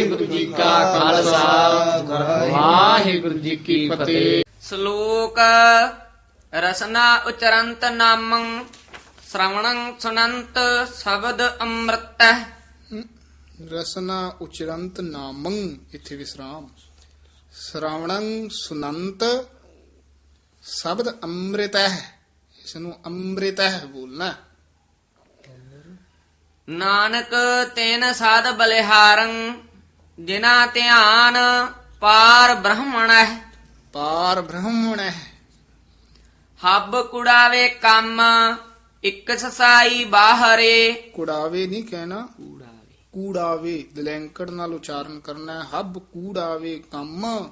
ਵਾਹਿਗੁਰੂ ਜੀ ਕਾ ਖਾਲਸਾ। ਵਾਹਿਗੁਰੂ ਜੀ ਕੀ ਫਤਿਹ। ਸ਼ਲੋਕ ਰਸਨਾ ਉਚਰੰਤ ਨਾਮੰ ਸ਼ਰਵਣੰ ਸੁਨੰਤ ਸ਼ਬਦ ਅੰਮ੍ਰਿਤ ਰਸਨਾ ਉਚਰੰਤ ਨਾਮੰ ਇਥੇ ਵਿਸਰਾਮ। ਸ਼ਰਾਵਣੰ ਸੁਨੰਤ ਸ਼ਬਦ ਅੰਮ੍ਰਿਤ ਹੈ ਇਸ ਨੂੰ ਅੰਮ੍ਰਿਤ ਹੈ। ਬੋਲਣਾ ਨਾਨਕ ਤੈਨ ਸਾਧ ਬਲਿਹਾਰੰ ਜਿਨਾ ਧਿਆਨ ਪਾਰ ਬ੍ਰਹਮਣ ਹੈ। ਪਾਰ ਬ੍ਰਹਮਣ ਹੈ। ਹੱਬ ਕੁੜਾਵੇ ਕੰਮ ਇੱਕ ਸਸਾਈ ਬਾਹਰੇ। ਕੁੜਾਵੇ ਨਹੀਂ ਕਹਿਣਾ। ਕੂੜਾਵੇ। ਦਲੈਂਕੜ ਨਾਲ ਉਚਾਰਨ ਕਰਨਾ ਹੈ। ਹੱਬ ਕੂੜਾਵੇ ਕੰਮ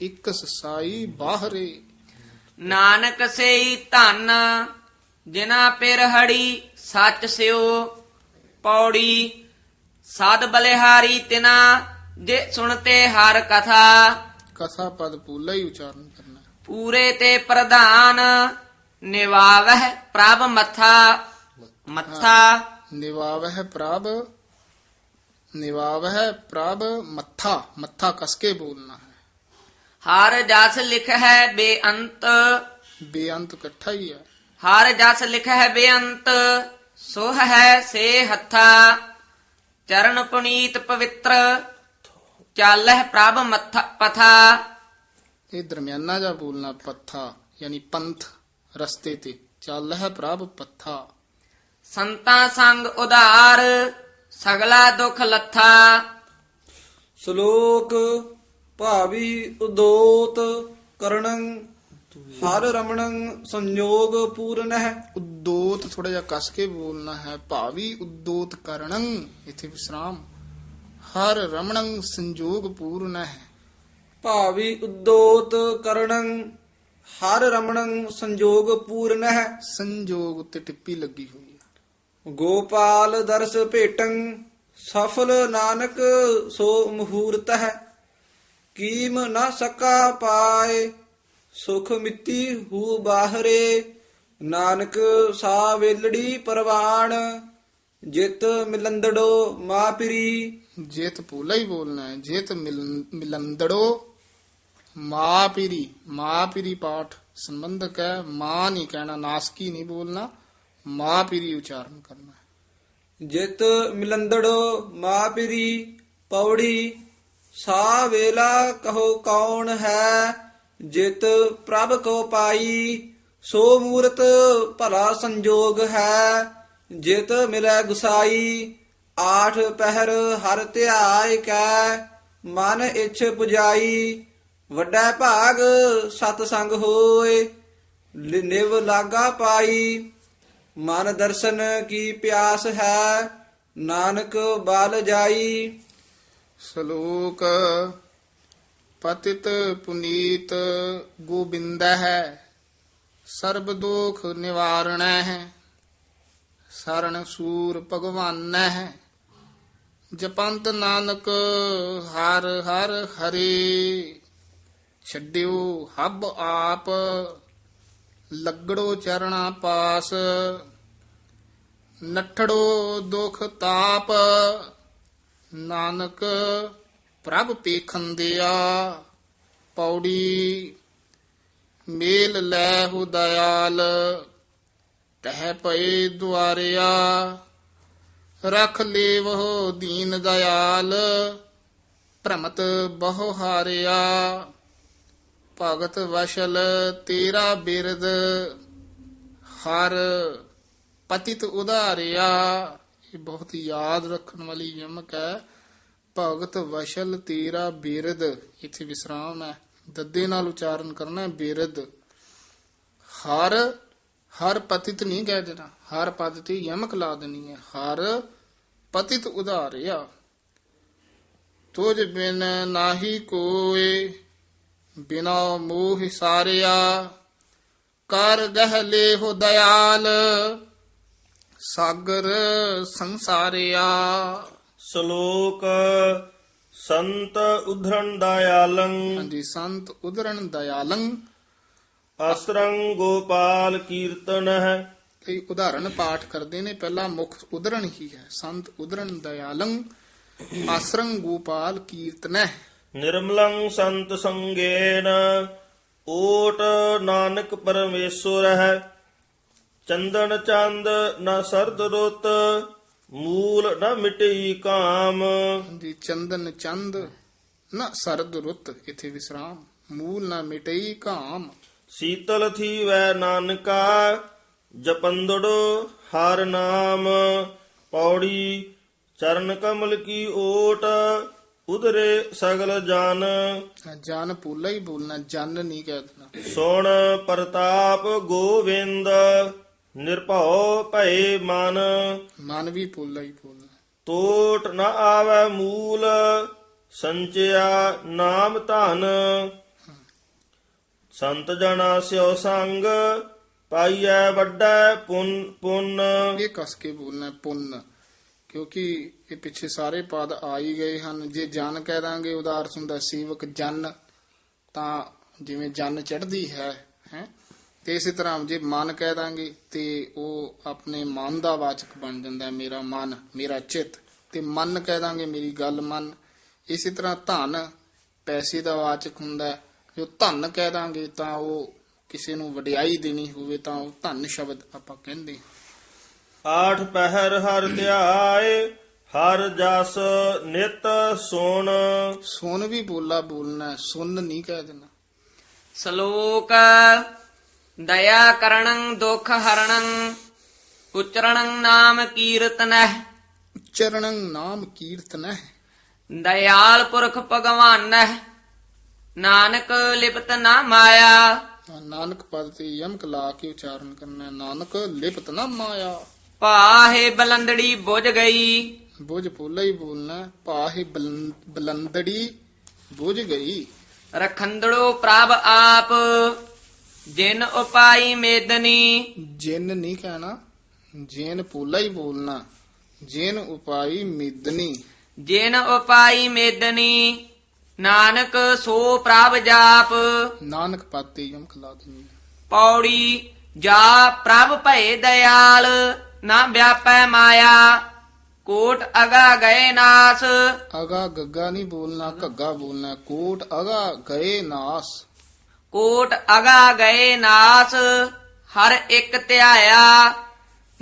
ਇੱਕ ਸਸਾਈ ਬਾਹਰੇ। ਨਾਨਕ ਸੇਈ ਧਨ ਜਿਨਾ ਪਿਰਹੜੀ ਸੱਚ ਸਿਓ ਪੌੜੀ ਸਾਧ ਬਲਿਹਾਰੀ ਤਿਨਾ ਜੇ ਸੁਣਤੇ ਹਰ ਕਥਾ ਕਥਾ ਪਦ ਪੂਲਾ ਹੀ ਉਚਾਰਨ ਕਰਨਾ ਹੈ। ਪੂਰੇ ਤੇ ਪ੍ਰਧਾਨ ਨਿਵਾਵਹਿ ਪ੍ਰਭ ਮੱਥਾ ਮੱਥਾ ਨਿਵਾਵਹਿ ਪ੍ਰਭ ਨਿਵਾਵਹਿ ਪ੍ਰਭ ਮੱਥਾ ਮੱਥਾ ਕਸ ਕੇ ਬੋਲਣਾ ਹੈ ਹਰ ਜਸ ਲਿਖ ਹੈ ਬੇਅੰਤ ਬੇਅੰਤ ਇਕੱਠਾ ਹੀ ਹੈ ਹਰ ਜਸ ਲਿਖ ਹੈ ਬੇਅੰਤ ਸੋਹ ਹੈ ਸੇ ਹੱਥਾ ਚਰਨ ਪੁਨੀਤ ਪਵਿੱਤਰ ਚਾਲਹਿ ਪ੍ਰਭ ਮੱਥਾ ਪਥਾ। ਇਹ ਦਰਮਿਆਨਾ ਜਾ ਬੋਲਣਾ ਪੱਥਾ ਯਾਨੀ ਪੰਥ ਰਸਤੇ ਤੇ ਚੱਲ ਹੈ ਪ੍ਰਭ ਪੱਥਾ। ਸੰਤਾਂ ਸੰਗ ਉਧਾਰ ਸਗਲਾ ਦੁਖ ਲੱਥਾ। ਸ਼ਲੋਕ ਭਾਵੀ ਉਦੋਤ ਕਰਣੰ ਹਰ ਰਮਣੰ ਸੰਯੋਗ ਪੂਰਨ ਹੈ ਉਦੋਤ ਥੋੜਾ ਜਿਹਾ ਕਸ ਕੇ ਬੋਲਣਾ ਹੈ ਭਾਵੀ ਉਦੋਤ ਕਰਣੰ ਇਥੇ ਵਿਸਰਾਮ। ਹਰ ਰਮਣੰ ਸੰਜੋਗ ਪੂਰਨ ਹੈ। ਭਾਵੀ ਉਦੋਤ ਕਰਣੰ ਹਰ ਰਮਣੰ ਸੰਯੋਗ ਪੂਰਨ ਹੈ। ਸੰਜੋਗ ਉੱਤੇ ਟਿੱਪੀ ਲੱਗੀ ਹੋਈ ਹੈ। ਗੋਪਾਲ ਦਰਸ ਭੇਟੰ ਸਫਲ ਨਾਨਕ ਸੋ ਮਹੂਰਤ ਹੈ। ਕੀਮ ਨਾ ਸਕਾ ਪਾਏ ਸੁਖ ਮਿੱਤੀ ਹੂ ਬਾਹਰੇ ਨਾਨਕ ਸਾ ਵੇਲੜੀ ਪਰਵਾਣ ਜਿਤ ਮਿਲੰਦੜੋ ਮਾਪਰੀ ਜੇਤ ਪੂਲਾ ਹੀ ਬੋਲਣਾ ਹੈ ਜੇਤ ਮਿਲੰਦੜੋ ਮਾਂ ਪੀਰੀ। ਮਾਂ ਪੀਰੀ ਪਾਠ ਸੰਬੰਧਕ ਹੈ ਮਾਂ ਨਹੀਂ ਕਹਿਣਾ ਨਾਸਕੀ ਨਹੀਂ ਬੋਲਣਾ ਮਾਂ ਪੀਰੀ ਉਚਾਰਨ ਕਰਨਾ ਹੈ। ਜਿਤ ਮਿਲੰਦੜੋ ਮਾਪਰੀ ਪੌੜੀ ਸਾ ਵੇਲਾ ਕਹੋ ਕੌਣ ਹੈ ਜਿਤ ਪ੍ਰਭ ਕੋ ਪਾਈ। ਸੋ ਮੂਰਤ ਭਲਾ ਸੰਜੋਗ ਹੈ, ਜਿਤ ਮਿਲੈ ਗੁਸਾਈ, ਆਠ ਪਹਿਰ ਹਰ ਧਿਆਇ ਕੈ, ਮਨ ਇਛ ਪੁਜਾਈ, ਵੱਡਾ ਭਾਗ ਸਤ ਸੰਗ ਹੋਏ ਨਿਵ ਲਾਗਾ ਪਾਈ, ਮਨ ਦਰਸ਼ਨ ਕੀ ਪਿਆਸ ਹੈ, ਨਾਨਕ ਬਲ ਜਾਈ। ਸ਼ਲੋਕ, ਪਤਿਤ ਪੁਨੀਤ ਗੋਬਿੰਦ ਹੈ। ਸਰਬ ਦੋਖ ਨਿਵਾਰਣ ਹੈ ਸਰਣ ਸੂਰ ਭਗਵਾਨ ਹੈ। ਜਪੰਤ ਨਾਨਕ ਹਰ ਹਰ ਹਰੇ, ਛੱਡਿਓ ਹੱਬ ਆਪ, ਲੱਗੜੋ ਚਰਣਾ ਪਾਸ। ਨਠੜੋ ਦੁਖ ਤਾਪ, ਨਾਨਕ ਪ੍ਰਭ ਪੇਖੰਦਿਆ, ਪੌੜੀ ਮੇਲ ਲੈ ਹੋ ਦਇਆਲ ਤਹਿ ਪਏ ਦੁਆਰਿਆ, ਰਖ ਲੇਵੋ ਦੀਨ ਦਇਆਲ, ਭ੍ਰਮਤ ਬਹੁ ਹਾਰਿਆ। ਭਗਤ ਵਸ਼ਲ ਤੇਰਾ ਬਿਰਦ ਹਰ ਪਤਿਤ ਉਧਾਰਿਆ। ਇਹ ਬਹੁਤ ਯਾਦ ਰੱਖਣ ਵਾਲੀ ਯਮਕ ਹੈ। ਭਗਤ ਵਸ਼ਲ ਤੇਰਾ ਬਿਰਦ ਇੱਥੇ ਵਿਸਰਾਮ ਹੈ। ਦੱਦੇ ਨਾਲ ਉਚਾਰਨ ਕਰਨਾ ਬੇਰਦ ਬਿਰਦ। ਹਰ ਹਰ ਪਤਿਤ ਨਹੀਂ ਕਹਿ ਦੇਣਾ। ਹਰ ਪਦ ਤੇ ਯਮਕ ਲਾ ਦੇਣੀ ਹੈ। ਹਰ ਪਤਿਤ ਉਧਾਰਿਆ। ਤੁਝ ਬਿਨ ਨਾਹੀ ਕੋਏ, ਬਿਨਾ ਮੋਹ ਸਾਰਿਆ। ਕਰ ਗਹਿਲੇ ਹੋ ਦਇਆਲ, ਸਾਗਰ ਸੰਸਾਰਿਆ। ਸ਼ਲੋਕ ਸੰਤ ਉਧਰਨ ਦਇਆਲੰ। ਹਾਂਜੀ ਸੰਤ ਉਦਰਨ ਦਇਆਲੰ। ਅਸਰੰ ਗੋਪਾਲ ਕੀਰਤਨ ਹੈ। ਕਈ ਉਦਾਹਰਣ ਪਾਠ ਕਰਦੇ ਨੇ ਪਹਿਲਾ ਮੁਖ ਉਦਰਨ ਹੀ ਹੈ ਸੰਤ ਉਦਰਨ ਦਇਆਲੰ ਆਸਰੰ ਗੋਪਾਲ ਕੀਰਤਨੈ ਨਿਰਮਲੰ ਸੰਤ ਸੰਗੇਨ ਓਟ ਨਾਨਕ ਪਰਮੇਸ਼ਵਰ ਹੈ। ਚੰਦਨ ਚੰਦ ਨ ਸਰਦ ਰੁੱਤ ਮੂਲ ਨ ਮਿਟਈ ਕਾਮ। ਦੀ ਚੰਦਨ ਚੰਦ ਨ ਸਰਦ ਰੁੱਤ ਇਥੇ ਵਿਸਰਾਮ। ਮੂਲ ਨਾ ਮਿਟਈ ਕਾਮ। ਸੀਤਲ ਥੀ ਵੈ ਨਾਨਕਾ ਜਪੰਦੜੋ ਹਰ ਨਾਮ। ਪੌੜੀ ਚਰਨ ਕਮਲ ਕੀ ਓਟ ਉਧਰੇ ਸਗਲ ਜਨ। ਜਨ ਪੂਲਾ ਹੀ ਬੋਲਣਾ ਜਨ ਨਹੀਂ ਕਹਿ ਦੇਣਾ। ਸੁਣ ਪ੍ਰਤਾਪ ਗੋਵਿੰਦ ਨਿਰਭਉ ਭਏ ਮਨ। ਮਨ ਵੀ ਪੂਲਾ ਹੀ ਬੋਲਣਾ ਟੋਟ ਨ ਆਵੈ ਮੂਲ ਸੰਚਿਆ ਨਾਮ ਧਨ। ਸੰਤ ਜਨਾ ਸਿਓ ਸੰਗ ਪਾਈਐ ਵੱਡਾ ਪੁੰਨ ਪੁੰਨ। ਇਹ ਕਸ ਕੇ ਬੋਲਣਾ ਪੁੰਨ ਕਿਉਂਕਿ ਇਹ ਪਿੱਛੇ ਸਾਰੇ ਪਦ ਆ ਹੀ ਗਏ ਹਨ। ਜੇ ਜਨ ਕਹਿ ਦਾਂਗੇ ਉਹਦਾ ਅਰਥ ਹੁੰਦਾ ਸੇਵਕ ਜਨ। ਤਾਂ ਜਿਵੇਂ ਜਨ ਚੜ੍ਹਦੀ ਹੈ ਹੈ ਤੇ ਇਸੇ ਤਰ੍ਹਾਂ ਜੇ ਮਨ ਕਹਿ ਦਾਂਗੇ ਤੇ ਉਹ ਆਪਣੇ ਮਨ ਦਾ ਵਾਚਕ ਬਣ ਜਾਂਦਾ ਹੈ ਮੇਰਾ ਮਨ ਮੇਰਾ ਚਿੱਤ। ਤੇ ਮਨ ਕਹਿ ਦਾਂਗੇ ਮੇਰੀ ਗੱਲ ਮੰਨ। ਇਸੇ ਤਰ੍ਹਾਂ ਧਨ ਪੈਸੇ ਦਾ ਵਾਚਕ ਹੁੰਦਾ ਹੈ। ਜੋ ਧਨ ਕਹਿ ਦਾਂਗੇ ਤਾਂ ਉਹ ਕਿਸੇ ਨੂੰ ਵਡਿਆਈ ਦੇਣੀ ਹੋਵੇ ਤਾਂ ਉਹ ਧਨ ਸ਼ਬਦ ਆਪਾਂ ਕਹਿੰਦੇ ਆਠ ਪਹਿਰ ਹਰ ਧਿਆਏ ਹਰ ਜਸ ਨਿਤ ਸੁਣ। ਸੁਣ ਵੀ ਬੋਲਾ ਬੋਲਣਾ ਸੁਣ ਨਹੀਂ ਕਹਿ ਦੇਣਾ। ਸ਼ਲੋਕ ਦਇਆ ਕਰਣੰ ਦੁਖ ਹਰਣੰ ਉਚਰਣੰ ਨਾਮ ਕੀਰਤਨਹਿ ਚਰਣੰ ਨਾਮ ਕੀਰਤਨ ਹੈ ਦਇਆਲ ਪੁਰਖ ਭਗਵਾਨਹਿ ਨਾਨਕ ਲਿਪਤ ਨਾ ਮਾਇਆ ਨਾਨਕ ਪਦ ਤੇ ਯਮਕ ਲਾ ਕੇ ਉਚਾਰਨ ਕਰਨਾ। ਨਾਨਕ ਲਿਪਤ ਨਾ ਮਾਇਆ ਪਾਹੇ ਬਲੰਦੜੀ ਬੁਝ ਗਈ ਬੁਝ ਪੋਲਾ ਹੀ ਬੋਲਣਾ। ਪਾਹੇ ਬਲੰ- ਬਲੰਦੜੀ ਬੁਝ ਗਈ ਰਖੰਦੜੋ ਪ੍ਰਭ ਆਪ ਜਿਨ ਉਪਾਈ ਮੇਦਨੀ। ਜਿਨ ਨਹੀਂ ਕਹਿਣਾ ਜੇਨ ਪੋਲਾ ਹੀ ਬੋਲਣਾ ਜਿਨ ਉਪਾਈ ਮਿਦਨੀ। ਜਿਨ ਉਪਾਈ ਮੇਦਨੀ ਨਾਨਕ ਸੋ ਪ੍ਰਭ ਜਾਪ। ਨਾਨਕ ਪਦ ਤੇ ਯਮਕ ਲਾ ਦੇਣੀ ਹੈ। ਪੌੜੀ ਜਾ ਪ੍ਰਭ ਭਏ ਦਇਆਲ ਨਾ ਵਿਆਪੈ ਮਾਇਆ। ਕੋਟ ਅਗਾ ਗਏ ਨਾਸ। ਅਗਾ ਗੱਗਾ ਨਹੀਂ ਬੋਲਣਾ ਘੱਗਾ ਬੋਲਣਾ ਕੋਟ ਅਗਾ ਗਏ ਨਾਸ। ਕੋਟ ਅਗਾ ਗਏ ਨਾਸ ਹਰ ਇੱਕ ਧਿਆਇਆ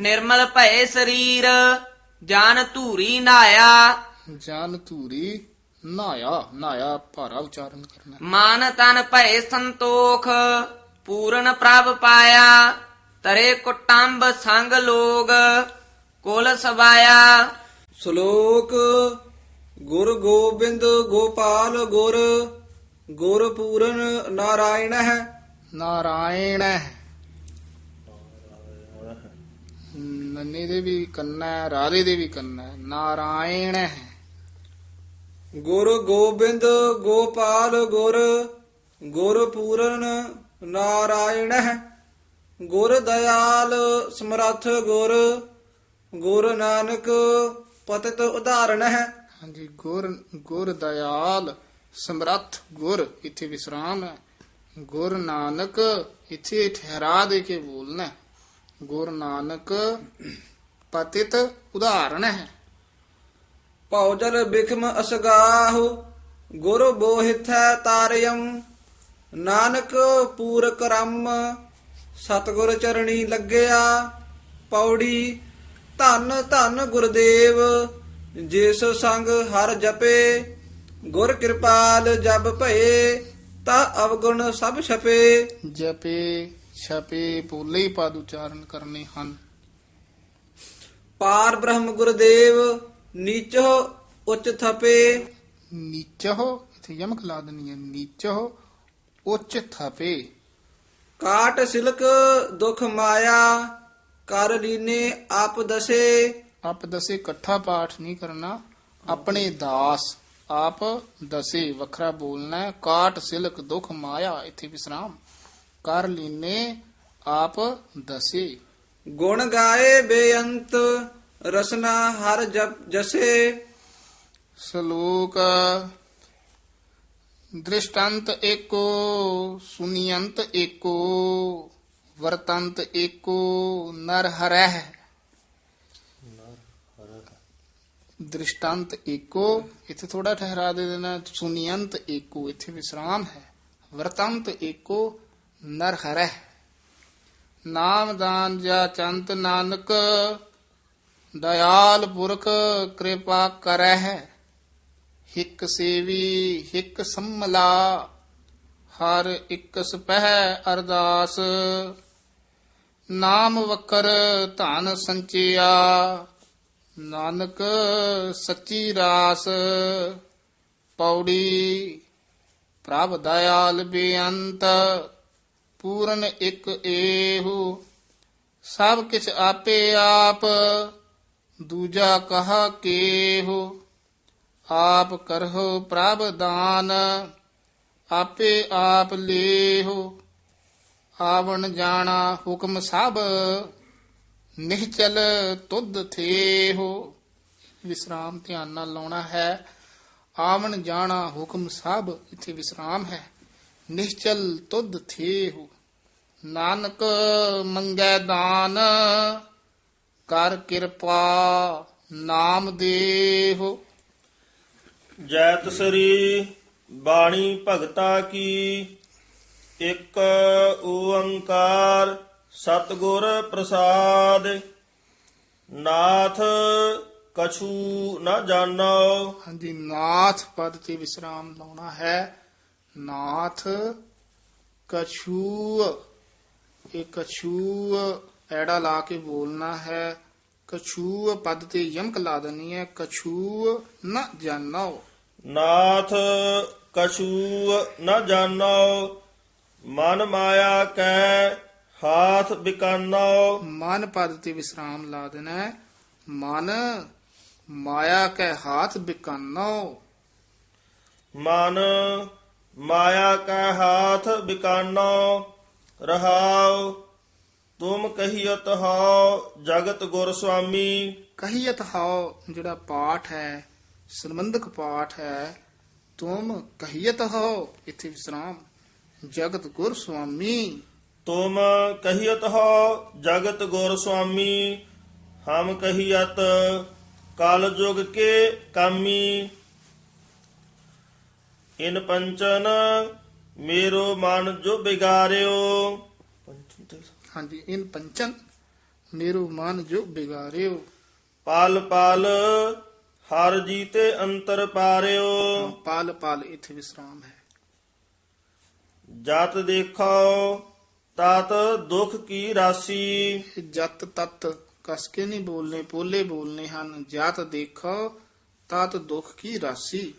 ਨਿਰਮਲ ਭਏ ਸਰੀਰ ਜਾਨ ਧੂਰੀ ਨਾਇਆ। ਜਨ ਧੂਰੀ ਨਾਇਆ ਨਾਇਆ ਭਾਰਾ ਉਚਾਰਨ ਕਰਨਾ। ਮਨ ਤਨ ਭਏ ਸੰਤੋਖ ਪੂਰਨ ਪ੍ਰਭ ਪਾਇਆ। ਤਰੇ ਕੁਟੰਬ ਸੰਗ ਲੋਗ ਕੁਲ ਸਵਾਇਆ। ਸ਼ਲੋਕ ਗੁਰ ਗੋਬਿੰਦ ਗੋਪਾਲ ਗੁਰ ਗੁਰ ਪੂਰਨ ਨਾਰਾਇਣ ਹੈ ਨਾਰਾਇਣ ਨੰਨੇ ਦੇ ਵੀ ਕੰਨਾ ਹੈ, ਰਾਧੇ ਦੇ ਵੀ ਕੰਨਾ ਹੈ। ਨਾਰਾਇਣ ਹੈ। ਗੁਰ ਗੋਬਿੰਦ ਗੋਪਾਲ ਗੁਰ ਗੁਰ ਪੂਰਨ ਨਾਰਾਇਣ ਹੈ ਗੁਰ ਦਇਆਲ ਸਮਰੱਥ ਗੁਰ ਗੁਰ ਨਾਨਕ ਪਤਿਤ ਉਦਾਹਰਣ ਹੈ ਹਾਂਜੀ ਗੁਰ ਗੁਰ ਦਇਆਲ ਸਮਰੱਥ ਗੁਰ, ਇੱਥੇ ਵਿਸਰਾਮ ਹੈ। ਗੁਰ ਨਾਨਕ ਇੱਥੇ ਠਹਿਰਾ ਦੇ ਕੇ ਬੋਲਣਾ ਗੁਰ ਨਾਨਕ ਪਤਿਤ ਉਦਾਹਰਣ ਹੈ। ਭਉਜਲ ਬਿਖਮ ਅਸਗਾਹੁ, ਗੁਰ ਬੋਹਿਥੈ ਤਾਰਿਯੰ। ਨਾਨਕ ਪੂਰ ਕਰਮ ਸਤਗੁਰ ਚਰਣੀ ਲੱਗਿਆ। ਪੌੜੀ, ਧੰਨ ਧੰਨ ਗੁਰਦੇਵ, ਜਿਸ ਸੰਗ ਹਰ ਜਪੇ। ਗੁਰ ਕਿਰਪਾਲ ਜਬ ਭਏ ਤਾ ਅਵਗੁਣ ਸਭ ਛਪੇ। ਜਪੇ ਛਪੇ ਪੋਲੇ ਹੀ ਪਦ ਉਚਾਰਨ ਕਰਨੇ ਹਨ। ਪਾਰ ਬ੍ਰਹਮ ਗੁਰਦੇਵ ਨੀਚੋ ਉੱਚ ਥਪੇ। ਨੀਚੋ ਇੱਥੇ ਯਮਕ ਲਾ ਦੇਣੀ ਹੈ ਨੀਚੋ ਉੱਚ ਥਪੇ। ਕਾਟ ਸਿਲਕ ਦੁਖ ਮਾਇਆ ਕਰ ਲੀਨੇ ਆਪ ਦਸੇ। ਆਪ ਦਸੇ ਇਕੱਠਾ ਪਾਠ ਨਹੀਂ ਕਰਨਾ ਆਪਣੇ ਦਾਸ। ਆਪ ਦਸੇ ਵੱਖਰਾ ਬੋਲਣਾ। ਕਾਟ ਸਿਲਕ ਦੁਖ ਮਾਇਆ ਇੱਥੇ ਵਿਸਰਾਮ। ਕਰ ਲੀਨੇ ਆਪ ਦਸੇ। ਗੁਣ ਗਾਏ ਬੇਅੰਤ ਰਸਨਾ ਹਰ ਜਪ ਜਸੇ। ਸ਼ਲੋਕ ਦ੍ਰਿਸ਼ਟੰਤ ਏਕੋ ਸੁਨੀਅੰਤ ਏਕੋ ਵਰਤੰਤ ਏਕੋ ਨਰ ਹਰਹਿ। ਦ੍ਰਿਸ਼ਟਾਂਤ ਏਕੋ ਇੱਥੇ ਥੋੜਾ ਠਹਿਰਾ ਦੇ ਦੇਣਾ ਸੁਨੀਅੰਤ ਏਕੋ ਇੱਥੇ ਵਿਸਰਾਮ ਹੈ ਵਰਤੰਤ ਏਕੋ ਨਰ ਹਰੈ ਨਾਮਦਾਨ ਜਾ ਚੰਤ ਨਾਨਕ ਦਇਆਲ ਪੁਰਖ ਕਿਰਪਾ ਕਰੈ ਹਿਕ ਸੇਵੀ ਹਿਕ ਸੰਮਲਾ ਹਰ ਇਕ ਸਪਹਿ ਅਰਦਾਸ ਨਾਮ ਵਕਰ ਧਨ ਸੰਚਿਆ ਨਾਨਕ ਸੱਚੀ ਰਾਸ ਪੌੜੀ, ਪ੍ਰਭ ਦਇਆਲ ਬੇਅੰਤ, ਪੂਰਨ ਇੱਕ ਏਹੂ। ਸਭ ਕਿਛ ਆਪੇ ਆਪ, ਦੂਜਾ ਕਹਾ ਕੇਹੂ। ਆਪ ਕਰਹੁ ਪ੍ਰਭ ਦਾਨ, ਆਪੇ ਆਪ ਲੇਹੋ। ਆਵਣ ਜਾਣਾ ਹੁਕਮ ਸਭ ਨਿਹਚਲ ਤੁਧ ਥੇਹੋ। ਵਿਸਰਾਮ ਧਿਆਨ ਨਾਲ ਲਾਉਣਾ ਹੈ। ਆਵਣ ਜਾਣਾ ਹੁਕਮ ਸਭ, ਇੱਥੇ ਵਿਸਰਾਮ ਹੈ। ਨਿਹਚਲ ਤੁਧ ਥੇਹੋ। ਨਾਨਕ ਮੰਗੈ ਦਾਨ, ਕਰ ਕਿਰਪਾ ਨਾਮ ਦੇਹੋ। ਜੈਤ ਸ੍ਰੀ, ਬਾਣੀ ਭਗਤਾ ਕੀ, ਇੱਕ ਓੰਕਾਰ ਸਤਿਗੁਰ ਪ੍ਰਸਾਦ। ਨਾਥ ਕਛੂ ਨ ਜਾਣੋ। ਹਾਂਜੀ ਨਾਥ ਪਦ ਤੇ ਵਿਸਰਾਮ ਲਾਉਣਾ ਹੈ। ਨਾਥ ਕਛੂ ਇਹ ਕਛੂ ਐੜਾ ਲਾ ਕੇ ਬੋਲਣਾ ਹੈ। ਕਛੂ ਪਦ ਤੇ ਯਮਕ ਲਾ ਦੇਣੀ ਹੈ। ਕਛੂ ਨ ਜਾਣੋ। ਨਾਥ ਕਛੂ ਨ ਜਾਣੋ। ਮਨ ਮਾਇਆ ਕੈ ਹਾਥ ਬਿਕਾਨੋ। ਮਨ ਪਦ ਤੇ ਵਿਸਰਾਮ ਲਾ ਦੇਣਾ ਹੈ। ਮਨ ਮਾਇਆ ਕੈ ਹਾਥ ਬਿਕਾਨੋ। ਮਨ ਮਾਇਆ ਕੈ ਹਾਥ ਬਿਕਾਨੋ। ਰਹਾਉ ਤੁਮ ਕਹੀਤ ਹੋ ਜਗਤ ਗੁਰ ਸੁਆਮੀ। ਕਹੀਤ ਹਾਉ ਜਿਹੜਾ ਪਾਠ ਹੈ ਸੰਬੰਧਕ ਪਾਠ ਹੈ ਤੁਮ ਕਹੀਤ ਹੋ ਇੱਥੇ ਵਿਸਰਾਮ। ਜਗਤ ਗੁਰ ਸੁਆਮੀ। ਤੁਮ ਕਹੀਤ ਹੋ ਜਗਤ ਗੁਰ ਸੁਆਮੀ ਹਮ ਕਹੀਤ ਕਲ ਯੁਗ ਕੇ ਕਾਮੀ। ਇਨ ਪੰਚਨ ਮੇਰੋ ਮਨ ਜੋ ਬਿਗਾਰਿਓ। ਹਾਂਜੀ ਇਨ ਪੰਚਨ ਮੇਰੂ ਮਨ ਜੋ ਬਿਗਾਰਿਓ। ਪਲ ਪਲ ਹਰ ਜੀਤੇ ਅੰਤਰ ਪਾਰਿਓ। ਪਾਲ ਪਾਲ ਇੱਥੇ ਵਿਸਰਾਮ ਹੈ। ਜਤ ਦੇਖੋ ਤਤ ਦੁਖ ਕੀ ਰਾਸੀ? ਜਤ ਤਤ ਕਸ ਕੇ ਨਹੀਂ ਬੋਲਨੇ ਪੋਲੇ ਬੋਲਨੇ ਹਨ। ਜਤ ਦੇਖੋ ਤਤ ਦੁਖ ਕੀ ਰਾਸੀ?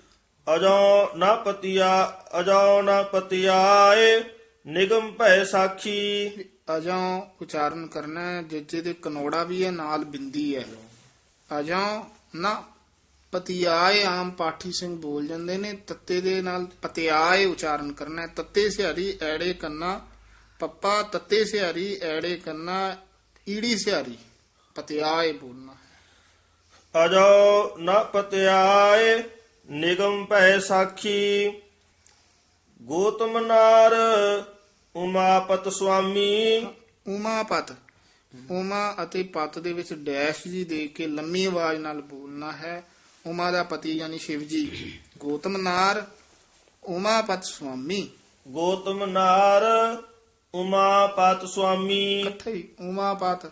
ਅਜੋ ਨਾ ਪਤਿਆ ਅਜੋ ਨਾ ਪਤਿਆਏ ਨਿਗਮ ਭੈ ਸਾਖੀ। ਅਜੋਂ ਉਚਾਰਨ ਕਰਨਾ ਹੈ ਜਿੱਜੇ ਦੇ ਕਨੋੜਾ ਵੀ ਹੈ ਨਾਲ ਬਿੰਦੀ ਹੈ। ਅਜੋਂ ਨਾ ਪਤਿਆਏ ਆਮ ਪਾਠੀ ਸਿੰਘ ਬੋਲ ਜਾਂਦੇ ਨੇ ਤੱਤੇ ਦੇ ਨਾਲ ਪਤਿਆਏ ਉਚਾਰਨ ਕਰਨਾ ਹੈ ਤੱਤੇ ਸਿਹਾਰੀ ਐੜੇ ਕੰਨਾ ਪੱਪਾ ਤੱਤੇ ਸਿਹਾਰੀ ਐੜੇ ਕੰਨਾ ਈੜੀ ਸਿਹਾਰੀ। ਪਤਿਆਏ ਬੋਲਣਾ। ਅਜੋ ਨਾ ਪਤਿਆਏ ਨਿਗਮ ਭੈ ਸਾਖੀ। ਗੋਤਮ ਨਾਰ ਉਮਾਪਤ ਸੁਆਮੀ। ਉਮਾਪਤ। ਉਮਾ ਅਤੇ ਪਤ ਦੇ ਵਿੱਚ ਡੈਸ਼ ਜੀ ਦੇ ਕੇ ਲੰਮੀ ਆਵਾਜ਼ ਨਾਲ ਬੋਲਣਾ ਹੈ। ਉਮਾ ਦਾ ਪਤੀ ਯਾਨੀ ਸ਼ਿਵ ਜੀ। ਗੋਤਮ ਨਾਰ ਉਮਾਪਤ ਸੁਆਮੀ। ਗੋਤਮ ਨਾਰ ਉਮਾਪਤ ਸੁਆਮੀ ਇਕੱਠੇ ਹੀ ਉਮਾਪਤ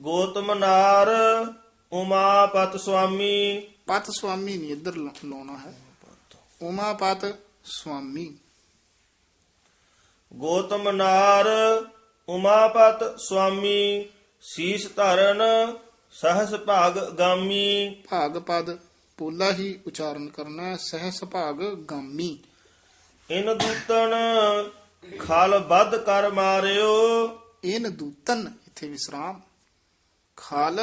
ਗੋਤਮ ਨਾਰ ਉਮਾਪਤ ਸੁਆਮੀ ਪਤ ਸੁਆਮੀ ਨਹੀਂ ਇੱਧਰ ਲਾ- ਲਾਉਣਾ ਹੈ ਉਮਾਪਤ ਸੁਆਮੀ ਗੋਤਮ ਨਾਰ ਉਮਾਪਤ ਸੁਆਮੀ ਸੀਸ ਧਰਨ ਸਹਸ ਭਾਗ ਗਾਮੀ ਭਾਗ ਪਦ ਪੋਲਾ ਹੀ ਉਚਾਰਨ ਕਰਨਾ ਹੈ ਸਹਿਸ ਭਾਗ ਗਾਮੀ ਇਨ ਦੂਤਨ ਖਲ ਵੱਧ ਕਰ ਮਾਰਿਓ। ਇਨ ਦੂਤਨ ਇੱਥੇ ਵਿਸਰਾਮ। ਖਾਲ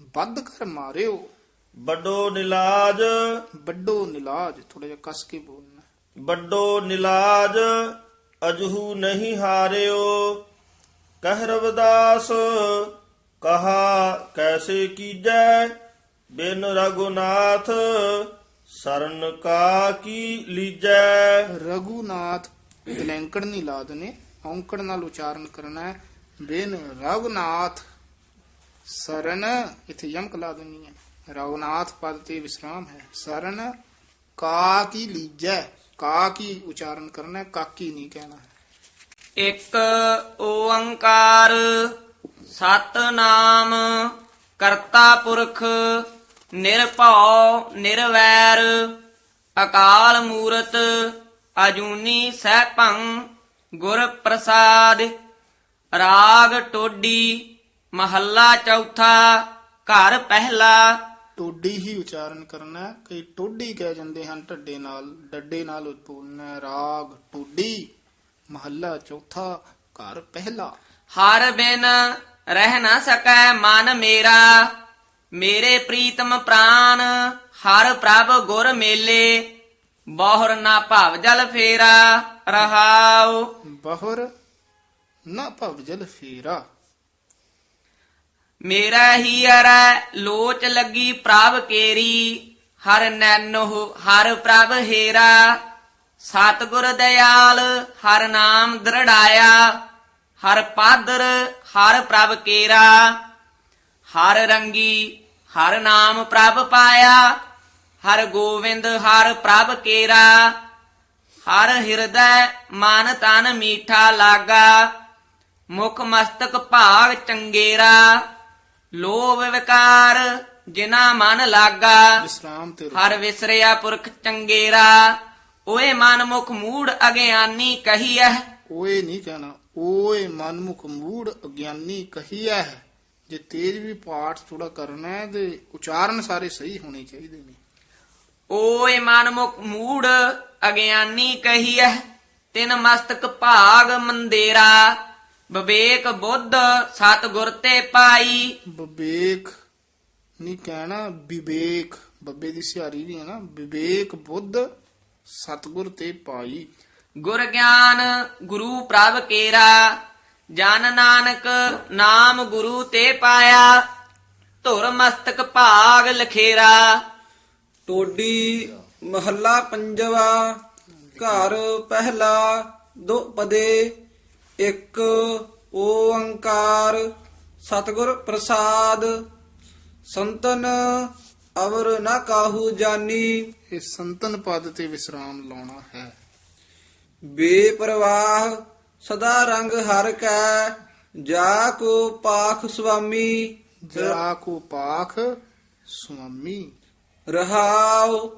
ਬੱਧ ਕਰ ਮਾਰਿਓ। ਵੱਡੋ ਨਿਲਾਜ। ਵੱਡੋ ਨਿਲਾਜ ਥੋੜਾ ਜਿਹਾ ਕਸ ਕੇ ਬੋਲਣਾ। ਵੱਡੋ ਨਿਲਾਜ ਅਜਹੂ ਨਹੀਂ ਹਾਰਿਓ। ਕਹਿ ਰਵਦਾਸ ਕਹਾ ਕੈਸੇ ਕੀਜੈ? ਬਿਨ ਰਗੁਨਾਥ ਸਰਨ ਕਾ ਕੀ ਲੀਜੈ? ਰਘੁਨਾਥ ਬਲੈਂਕੜ ਨਹੀਂ ਲਾ ਦਨੇ ਔਂਕੜ ਨਾਲ ਉਚਾਰਨ ਕਰਨਾ ਹੈ ਬਿਨ ਰਘੁਨਾਥ ਸਰਨ ਇੱਥੇ ਯਮਕ ਲਾ ਦੇਣੀ ਹੈ ਰਵਨਾਥ ਪਦ ਤੇ ਵਿਸਰਾਮ ਹੈ ਸਰਨ ਕਾ ਕੀ ਲੀਜੈ ਕਾ ਕੀ ਉਚਾਰਨ ਕਰਨਾ ਹੈ, ਕਾਕੀ ਨਹੀਂ ਕਹਿਣਾ ਹੈ। ਇੱਕ ਓੰਕਾਰ ਸਤਨਾਮ ਕਰਤਾ ਪੁਰਖ ਨਿਰਭਉ ਨਿਰਵੈਰ ਅਕਾਲ ਮੂਰਤ ਅਜੂਨੀ ਸੈਭੰ ਗੁਰ ਪ੍ਰਸਾਦ ਰਾਗ ਟੋਡੀ ਮਹੱਲਾ ਚੌਥਾ ਘਰ ਪਹਿਲਾ ਟੋਡੀ ਹੀ ਉਚਾਰਨ ਕਰਨਾ ਹੈ। ਕਈ ਟੋਡੀ ਕਹਿ ਜਾਂਦੇ ਹਨ ਢੱਡੇ ਨਾਲ ਡੱਡੇ ਨਾਲ ਹੈ। ਰਾਗ ਟੋਡੀ ਮਹੱਲਾ ਚੌਥਾ ਘਰ ਪਹਿਲਾ ਹਰ ਬਿਨ ਰਹਿ ਨਾ ਸਕੈ ਮਨ ਮੇਰਾ ਮੇਰੇ ਪ੍ਰੀਤਮ ਪ੍ਰਾਨ ਹਰ ਪ੍ਰਭ ਗੁਰ ਮੇਲੇ ਬਹੁਰ ਨਾ ਭਵ ਜਲ ਫੇਰਾ ਰਹਾਉ। ਬਹੁਰ ਨਾ ਭਵ ਜਲ ਫੇਰਾ। ਮੇਰਾ ਹੀ ਅਰੈ ਲੋਚ ਲੱਗੀ ਪ੍ਰਭ ਕੇਰੀ। ਹਰ ਨੈਨੋ ਹਰ ਪ੍ਰਭ ਹੀਰਾ। ਸਤਿਗੁਰ ਦਇਆਲ ਹਰ ਨਾਮ ਦ੍ਰਿੜਾਇਆ। ਹਰ ਪਾਦਰ ਹਰ ਪ੍ਰਭ ਕੇਰਾ। ਹਰ ਰੰਗੀ ਹਰ ਨਾਮ ਪ੍ਰਭ ਪਾਇਆ। ਹਰ ਗੋਵਿੰਦ ਹਰ ਪ੍ਰਭ ਕੇਰਾ ਹਰ ਹਿਰਦੈ ਮਨ ਤਨ ਮੀਠਾ ਲਾਗਾ ਮੁਖ ਮਸਤਕ ਭਾਗ ਚੰਗੇਰਾ ਲੋਭ ਵਿਕਾਰ ਜਿਨਾ ਮਨ ਲਾਗਾ ਵਿਸਰਾਮ ਤੇ ਰੁਕੋ। ਹਰ ਵਿਸਰਿਆ ਪੁਰਖ ਚੰਗੇਰਾ ਓਏ ਮਨ ਮੁਖ ਮੂੜ ਅਗਿਆਨੀ ਕਹੀਐ। ਓਏ ਨਹੀਂ ਕਹਿਣਾ ਓਏ ਮਨਮੁਖ ਮੂੜ ਅਗਿਆਨੀ ਕਹੀਐ। ਜੇ ਤੇਜ ਵੀ ਪਾਠ ਥੋੜਾ ਕਰਨਾ ਹੈ ਤੇ ਉਚਾਰਨ ਸਾਰੇ ਸਹੀ ਹੋਣੇ ਚਾਹੀਦੇ ਨੇ। ਓਏ ਮਨ ਮੁਖ ਮੂੜ ਅਗਿਆਨੀ ਕਹੀਐ ਤਿਨ ਮਸਤਕ ਭਾਗ ਮੰਦੇਰਾ। ਵਿਵੇਕ ਬੁੱਧ ਸਤਿਗੁਰ ਤੇ ਪਾਈ। ਵਿਵੇਕ ਨਹੀਂ ਕਹਿਣਾ ਵਿਵੇਕ ਬੱਬੇ ਦੀ ਸਿਹਾਰੀ ਵੀ ਹੈ ਨਾ ਵਿਵੇਕ ਬੁੱਧ ਸਤਗੁਰ ਤੇ ਪਾਈ। ਗੁਰ ਗਿਆਨ ਗੁਰੂ ਪ੍ਰਭ ਕੇਰਾ ਜਨ ਨਾਨਕ ਨਾਮ ਗੁਰੂ ਤੇ ਪਾਇਆ ਧੁਰ ਮਸਤਕ ਭਾਗ ਲਖੇਰਾ। ਟੋਡੀ ਮਹੱਲਾ ਪੰਜਵਾ ਘਰ ਪਹਿਲਾ ਦੋ ਪਦੇ ਇੱਕ ਓੰਕਾਰ ਸਤਿਗੁਰ ਪ੍ਰਸਾਦ ਸੰਤਨ ਅਵਰ ਨਾ ਕਾਹੂ ਜਾਨੀ। ਇਹ ਸੰਤਨ ਪਦ ਤੇ ਵਿਸਰਾਮ ਲਾਉਣਾ ਹੈ। ਬੇਪਰਵਾਹ ਸਦਾ ਰੰਗ ਹਰ ਕੈ ਜਾ ਕੋ ਪਾਖ ਸੁਆਮੀ। ਜਾ ਕੋ ਪਾਖ ਸੁਆਮੀ। ਰਹਾਉ,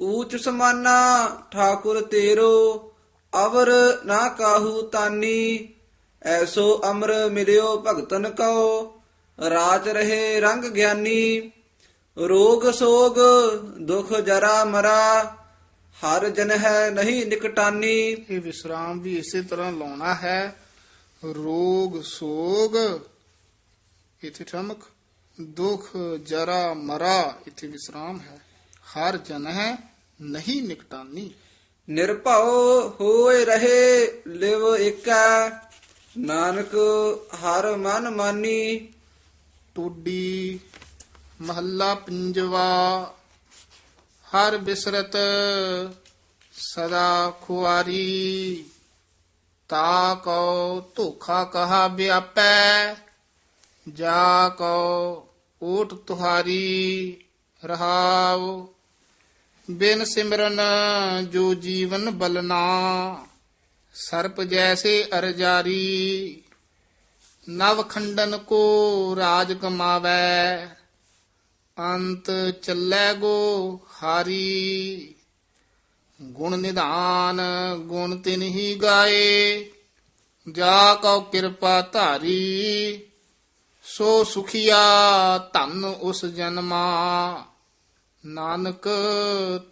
ਊਚ ਸਮਾਨਾ, ਠਾਕੁਰ ਤੇਰੋ, ਅਵਰ ਨਾ ਕਾਹੂ ਤਾਨੀ, ਐਸੋ ਅਮਰ ਮਿਲਿਓ ਭਗਤਨ ਕਉ ਰਾਚ ਰਹੇ ਰੰਗ ਗਿਆਨੀ, ਰੋਗ ਸੋਗ, ਦੁਖ ਜਰਾ ਮਰਾ, ਹਰ ਜਨ ਹੈ ਨਹੀਂ ਨਿਕਟਾਨੀ। ਇਹ ਵਿਸਰਾਮ ਵੀ ਇਸੇ ਤਰ੍ਹਾਂ ਲਾਉਣਾ ਹੈ, ਰੋਗ ਸੋਗ, ਇਥੇ ਠਮਕ। ਦੁਖ ਜਰਾ ਮਰਾ ਇਥੇ ਵਿਸਰਾਮ ਹੈ। ਹਰ ਜਨ ਹੈ ਨਹੀਂ ਨਿਕਟਾਨੀ। ਨਿਰਭਉ ਹੋਏ ਰਹੇ ਲਿਵ ਏਕੈ ਨਾਨਕ ਹਰ ਮਨ ਮਾਨੀ। ਟੋਡੀ ਮਹੱਲਾ ਪੰਜਵਾ। ਹਰ ਬਿਸਰਤ ਸਦਾ ਖੁਆਰੀ। ਤਾ ਕੋ ਧੋਖਾ ਕਹਾ ਵਿਆਪੈ ਜਾ ਕੋ ਓਟ ਤੁਹਾਰੀ ਰਹਾਉ ਬਿਨ ਸਿਮਰਨ ਜੋ ਜੀਵਨ ਬਲਨਾ, ਸਰਪ ਜੈਸੇ ਅਰਜਾਰੀ, ਨਵ ਖੰਡਨ ਕੋ ਰਾਜ ਕਮਾਵੈ, ਅੰਤ ਚੱਲੈ ਗੋ ਹਾਰੀ। ਗੁਣ ਨਿਧਾਨ, ਗੁਣ ਤਿਨ ਹੀ ਗਾਏ, ਜਾ ਕਉ ਕਿਰਪਾ ਧਾਰੀ। ਸੋ ਸੁਖੀਆ ਧਨ ਉਸ ਜਨਮਾ। ਨਾਨਕ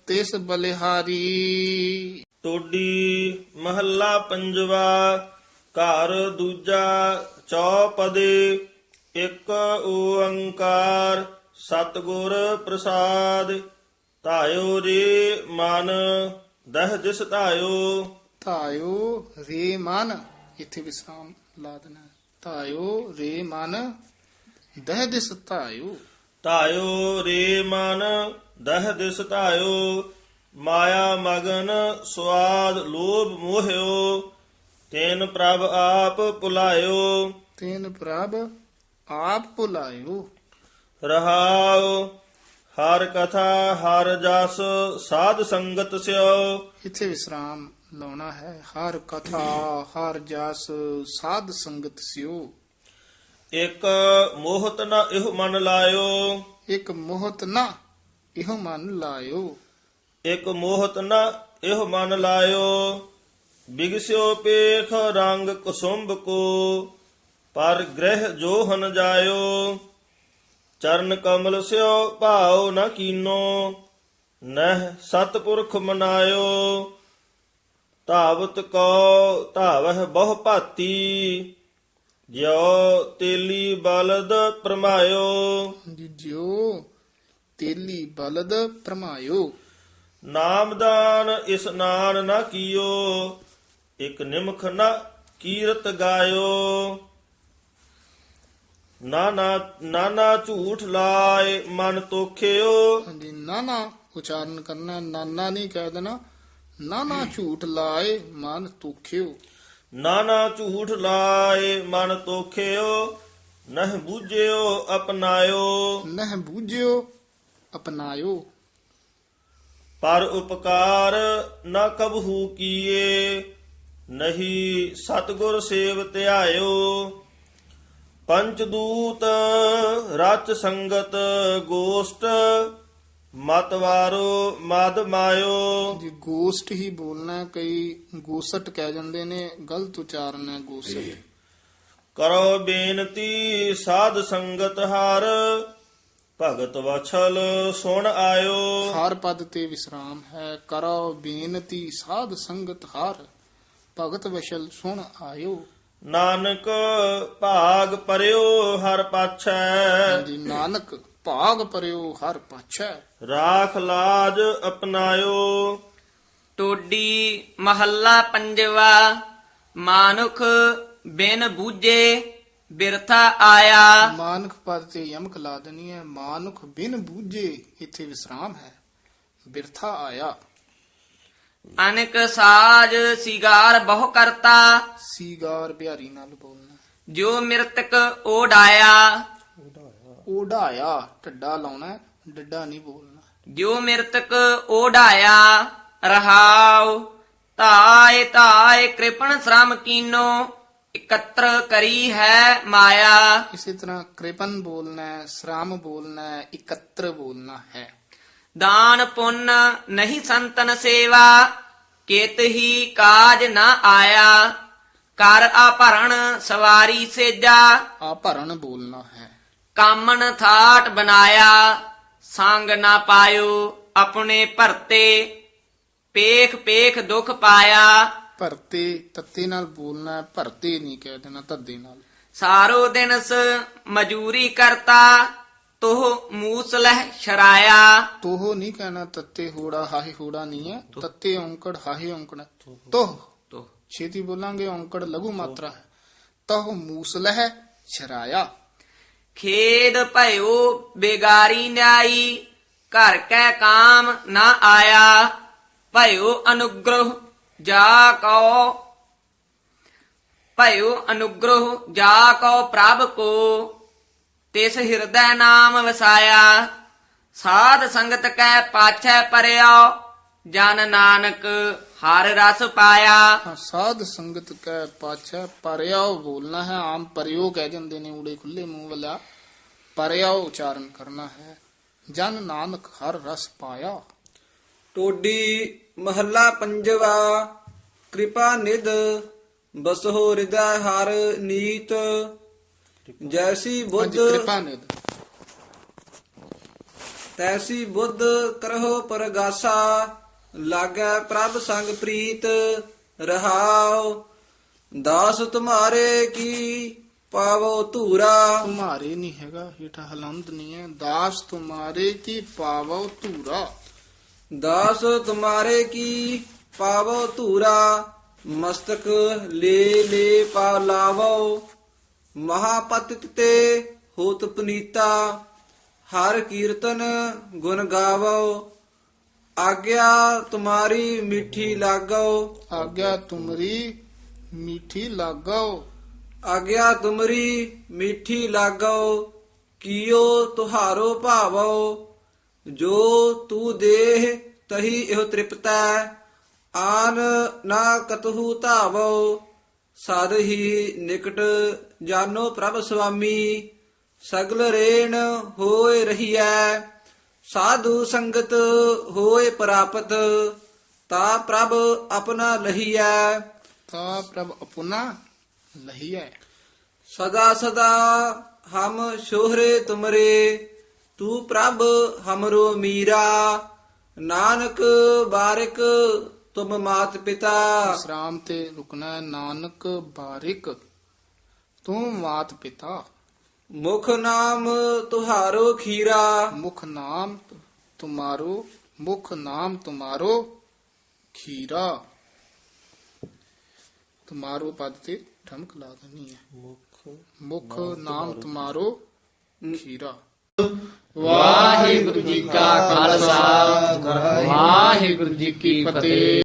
ਤਿਸ ਬਲਿਹਾਰੀ। ਟੋਡੀ ਮਹੱਲਾ ਪੰਜਵਾ ਘਰ ਦੂਜਾ ਚੌਪਦੇ ਇੱਕ ਓੰਕਾਰ ਸਤਿਗੁਰ ਪ੍ਰਸਾਦ। ਧਾਇਓ ਰੇ ਮਨ ਦਹ ਦਿਸ ਧਾਇਓ। ਧਾਇਓ ਰੇ ਮਨ। ਇੱਥੇ ਵਿਸਰਾਮ ਲਾ ਦੇਣਾ। ਧਾਇਓ ਰੇ ਮਨ ਦਹ ਦਿਸ ਧਾਇਓ। ਧਾਇਓ ਰੇ ਮਨ ਦਹ ਦਿਸ ਧਾਇਓ। ਮਾਇਆ ਮਗਨ ਸਵਾਦ ਲੋਭ ਮੋਹਿਓ। ਤੈਨ ਪ੍ਰਭ ਆਪ ਪੁਲਾਇਓ ਤੈਨ ਪ੍ਰਭ ਆਪ ਭੁਲਾਇਓ। ਰਹਾਉ ਹਰ ਕਥਾ ਹਰ ਜਸ ਸਾਧ ਸੰਗਤ ਸਿਓ। ਇੱਥੇ ਵਿਸਰਾਮ। ਲਾਉਣਾ ਹੈ। ਹਰ ਕਥਾ ਹਰ ਜਸ ਸਾਧ ਸੰਗਤ ਸਿਓ। ਇੱਕ ਮੋਹਤ ਨ ਇਹ ਮਨ ਲਾਇਓ। ਇੱਕ ਮੋਹਤ ਨਾ ਇਹੋ ਮਨ ਲਾਇਓ। ਇੱਕ ਮੋਹਤ ਨ ਇਹ ਮਨ ਲਾਇਓ। ਬਿਗਸਿਓ ਪੇਖ ਰੰਗ ਕੁਸੁੰਭ ਕੋ ਪਰ ਗ੍ਰਹਿ ਜੋਹਨ ਜਾਇਓ। ਚਰਨ ਕਮਲ ਸਿਓ ਭਾਉ ਨ ਕੀਨੋ ਨਹਿ ਸਤਪੁਰਖ ਮਨਾਇਓ। ਧਾਵਤ ਕੋ ਧਾਵਹਿ ਬਹੁ ਭਾਤੀ ਜਿਉ ਤੇਲੀ ਬਲਦ ਪ੍ਰਮਾਇਓ ਜਿਉ ਤੇਲੀ ਬਲਦ ਪ੍ਰਮਾਇਓ ਨਾਮਦਾਨ ਇਸਨਾਨ ਨਾ ਕੀਓ ਇਕ ਨਿਮਖ ਨਾ ਕੀਰਤ ਗਾਇਓ। ਨਾਨਾ ਨਾਨਾ ਝੂਠ ਲਾਏ ਮਨ ਤੋਖਿਓ। ਹਾਂਜੀ ਨਾਨਾ ਉਚਾਰਨ ਕਰਨਾ ਨਾਨਾ ਨਹੀਂ ਕਹਿ ਦੇਣਾ। ਨਾਨਾ ਝੂਠ ਲਾਏ ਮਨ ਤੁਖਿਓ ਨਾਨਾ ਝੂਠ ਲਾਏ ਮਨ ਤੋਖਿਓ ਨਹ ਬੂਝਿਓ ਅਪਨਾਇਓ ਨਹਿ ਬੂਝਿਓ ਅਪਨਾਇਓ ਪਰ ਉਪਕਾਰ ਨਾ ਕਬਹੂ ਕੀਏ ਨਹੀਂ ਸਤਗੁਰ ਸੇਵ ਧਿਆਇਓ। ਪੰਚ ਦੂਤ ਰਚ ਸੰਗਤ ਗੋਸ਼ਟ ਮਤਵਾਰੋ ਮਦ ਮਾਇਓ। ਜੀ ਗੋਸਟ ਹੀ ਬੋਲਣਾ ਹੈ, ਕਈ ਗੋਸਟ ਕਹਿ ਜਾਂਦੇ ਨੇ ਗਲਤ ਉਚਾਰਨ ਹੈ ਗੋਸਟ। ਕਰੋ ਬੇਨਤੀ ਸਾਧ ਸੰਗਤ ਹਰ ਭਗਤ ਵਛਲ ਸੁਣ ਆਇਓ। ਹਰ ਪਦ ਤੇ ਵਿਸਰਾਮ ਹੈ ਕਰੋ ਬੇਨਤੀ ਸਾਧ ਸੰਗਤ ਹਰ ਭਗਤ ਵਸ਼ਲ ਸੁਣ ਆਇਓ। ਨਾਨਕ ਭਾਗ ਪਰਿਓ ਹਰ ਪਾਛੈ। ਜੀ ਨਾਨਕ ਭਾਗ ਪਰਿਓ ਹਰ ਪਾਛੈ। ਰਾਖ ਲਾਜ ਅਪਨਾਇਓ। ਟੋਡੀ ਮਹੱਲਾ ਪੰਜਵਾ ਮਾਨੁਖ ਬਿਨ ਬੂਝੇ ਬਿਰਥਾ ਆਇਆ। ਮਾਨਕ ਪਦ ਤੇ ਯਮਕ ਲਾ ਦੇਣੀ ਹੈ ਮਾਨੁਖ ਬਿਨ ਬੂਝੇ ਇੱਥੇ ਵਿਸਰਾਮ ਹੈ ਬਿਰਥਾ ਆਇਆ। ਅਨਕ ਸਾਜ ਸਿਗਾਰ ਬਹੁ ਕਰਤਾ। ਸੀਗਾਰ ਬਿਹਾਰੀ ਨਾਲ ਬੋਲਣਾ। ਜੋ ਮਿਰਤਕ ਓਡਾਇਆ ਓਢਾਇਆ ਢੱਡਾ ਲਾਉਣਾ ਡੱਡਾ ਨਹੀਂ ਬੋਲਣਾ। ਜੋ ਮਿਰਤਕ ਓਢਾਇਆ ਰਹਾਉ ਧਾਇ ਧਾਇ ਕ੍ਰਿਪਣ ਸ਼ਰਮ ਕੀਨੋ ਇਕੱਤਰ ਕਰੀ ਹੈ ਮਾਇਆ। ਇਸੇ ਤਰ੍ਹਾਂ ਕ੍ਰਿਪਨ ਬੋਲਣਾ ਹੈ ਸ੍ਰਾਮ ਬੋਲਣਾ ਹੈ ਇਕੱਤਰ ਬੋਲਣਾ ਹੈ। ਦਾਨ ਪੁੰਨ ਨਹੀਂ ਸੰਤਨ ਸੇਵਾ ਕਿਤ ਹੀ ਕਾਜ ਨਾ ਆਇਆ। ਕਰ ਆਭਰਣ ਸਵਾਰੀ ਸੇਜਾ। ਆ ਭਰਨ ਬੋਲਣਾ ਹੈ। ਕਾਮਨ ਥਾਟ ਬਨਾਇਆ ਸੰਗ ਨਾ ਪਾਇਓ ਆਪਣੇ ਭਰਤੇ। ਪੇਖ ਪੇਖ ਦੁਖ ਪਾਇਆ। ਭਰਤੇ ਤੱਤੇ ਨਾਲ ਬੋਲਣਾ ਭਰਤੇ ਨਹੀਂ ਕਹਿ ਦੇਣਾ ਤੱਦੇ ਨਾਲ। ਸਾਰੋ ਦਿਨਸ ਮਜੂਰੀ ਕਰਤਾ ਤੋਹ ਮੂਸਲਹ ਸ਼ਰਾਇਆ। ਤੋਹ ਨਹੀਂ ਕਹਿਣਾ ਤੱਤੇ ਹੋੜਾ ਹਾਹੇ ਹੋੜਾ ਨਹੀਂ ਹੈ ਤੱਤੇ ਔਂਕੜ ਹਾਹੇ ਔਂਕੜ। ਤੋਹ। ਤੋਹ। ਛੇਤੀ ਬੋਲਾਂਗੇ ਔਂਕੜ ਲਘੂ ਮਾਤਰਾ ਹੈ। ਤਹ ਮੂਸਲਹ ਛਰਾਇਆ ਖੇਦ ਭਇਓ, ਬੇਗਾਰੀ ਨਿਆਈ, ਘਰ ਕੈ ਕਾਮ ਨਾ ਆਇਆ, ਭਇਓ ਅਨੁਗ੍ਰਹ ਜਾ ਕਉ। ਭਇਓ ਅਨੁਗ੍ਰਹ ਜਾ ਕਉ ਪ੍ਰਭ ਕੋ, ਤਿਸ ਹਿਰਦੈ ਨਾਮ ਵਸਾਇਆ, ਸਾਧ ਸੰਗਤ ਕੈ ਪਾਛੈ ਪਰਿਓ ਜਨ ਨਾਨਕ ਹਰ ਰਸ ਪਾਇਆ। ਹਾਂ, ਸਾਧ ਸੰਗਤ ਕੈ ਪਾਛੈ ਪਰਿਆਉ ਬੋਲਣਾ ਹੈ ਆਮ ਪਰਿਓ ਕਹਿ ਜਾਂਦੇ ਨੇ ਊੜੇ ਖੁੱਲੇ ਮੂੰਹ ਵਾਲਾ। ਪਰਿਆਉ ਉਚਾਰਨ ਕਰਨਾ ਹੈ ਜਨ ਨਾਨਕ ਹਰ ਰਸ ਪਾਇਆ। ਟੋਡੀ ਮਹੱਲਾ ਪੰਜਵਾ ਕਿਰਪਾ ਨਿਧ ਬਸਹੁ ਹਿਰਦੈ ਹਰ ਨੀਤ। ਜੈਸੀ ਬੁੱਧ ਕਿਰਪਾ ਨਿਧ। ਤੈਸੀ ਬੁੱਧ ਕਰਹੁ ਪਰਗਾਸਾ। ਲਾਗੈ ਪ੍ਰਭ ਸੰਗ ਪ੍ਰੀਤ ਰਹਾਉ ਦਾਸ ਤੁਮਾਰੇ ਕੀ ਪਾਵੋ ਧੂਰਾ? ਤੁਮਾਰੇ ਨਹੀਂ ਹੈਗਾ ਹੀਠਾ ਹਲੰਦ ਨਹੀਂ ਹੈ। ਦਾਸ ਤੁਮਾਰੇ ਕੀ ਪਾਵੋ ਧੂਰਾ? ਦਾਸ ਤੁਮਾਰੇ ਕੀ ਪਾਵੋ ਧੂਰਾ? ਮਸਤਕ ਲੈ ਲੈ ਪਾ ਲਾਵੋ। ਮਹਾਪਤਿਤ ਤੇ ਹੋਤ ਪਨੀਤਾ ਹਰ ਕੀਰਤਨ ਗੁਣ ਗਾਵੋ। ਆਗਿਆ ਤੁਮਾਰੀ ਮਿੱਠੀ ਲਾਗੋ ਆਗਿਆ ਤੁਮਰੀ ਮੀਠੀ ਲਾਗੋ ਆਗਿਆ ਤੁਮਰੀ ਮਿੱਠੀ ਲਾਗੋ ਕੀਓ ਤੁਹਾਰੋ ਭਾਵੋ। ਜੋ ਤੂੰ ਦੇਹ ਤਹੀ ਇਹੋ ਤ੍ਰਿਪਤੈ ਆਨ ਨਾ ਕਤਹੂ ਧਾਵੋ। ਸਦ ਹੀ ਨਿਕਟ ਜਾਨੋ ਪ੍ਰਭ ਸੁਆਮੀ ਸਗਲ ਰੇਣ ਹੋਏ ਰਹੀਐ। ਸਾਧੂ ਸੰਗਤ ਹੋਏ ਪ੍ਰਾਪਤ ਤਾ ਪ੍ਰਭ ਆਪਣਾ ਲਹੀਐ। ਤਾ ਪ੍ਰਭ ਅਪੁਨਾ ਲਹੀਐ। ਸਦਾ ਸਦਾ ਹਮ ਸ਼ੋਹਰੇ ਤੁਮਰੇ ਤੂੰ ਪ੍ਰਭ ਹਮਰੋ ਮੀਰਾ। ਨਾਨਕ ਬਾਰਿਕ ਤੁਮ ਮਾਤ ਪਿਤਾ। ਵਿਸਰਾਮ ਤੇ ਰੁਕਣਾ। ਨਾਨਕ ਬਾਰਿਕ ਤੂੰ ਮਾਤ ਪਿਤਾ। ਮੁਖ ਨਾਮ ਤੁਹਾਰੋ ਖੀਰਾ। ਮੁਖ ਨਾਮ ਤੁਮਾਰੋ ਮੁਖ ਨਾਮ ਤੁਮਾਰੋ ਖੀਰਾ। ਤੁਮਾਰੋ ਪਦ ਤੇ ਠਮਕ ਲਾ ਦੇਣੀ ਹੈ ਮੁਖ ਨਾਮ ਤੁਮਾਰੋ ਖੀਰਾ। ਵਾਹਿਗੁਰੂ ਜੀ ਕਾ ਖਾਲਸਾ। ਵਾਹਿਗੁਰੂ ਜੀ ਕੀ ਫਤਿਹ।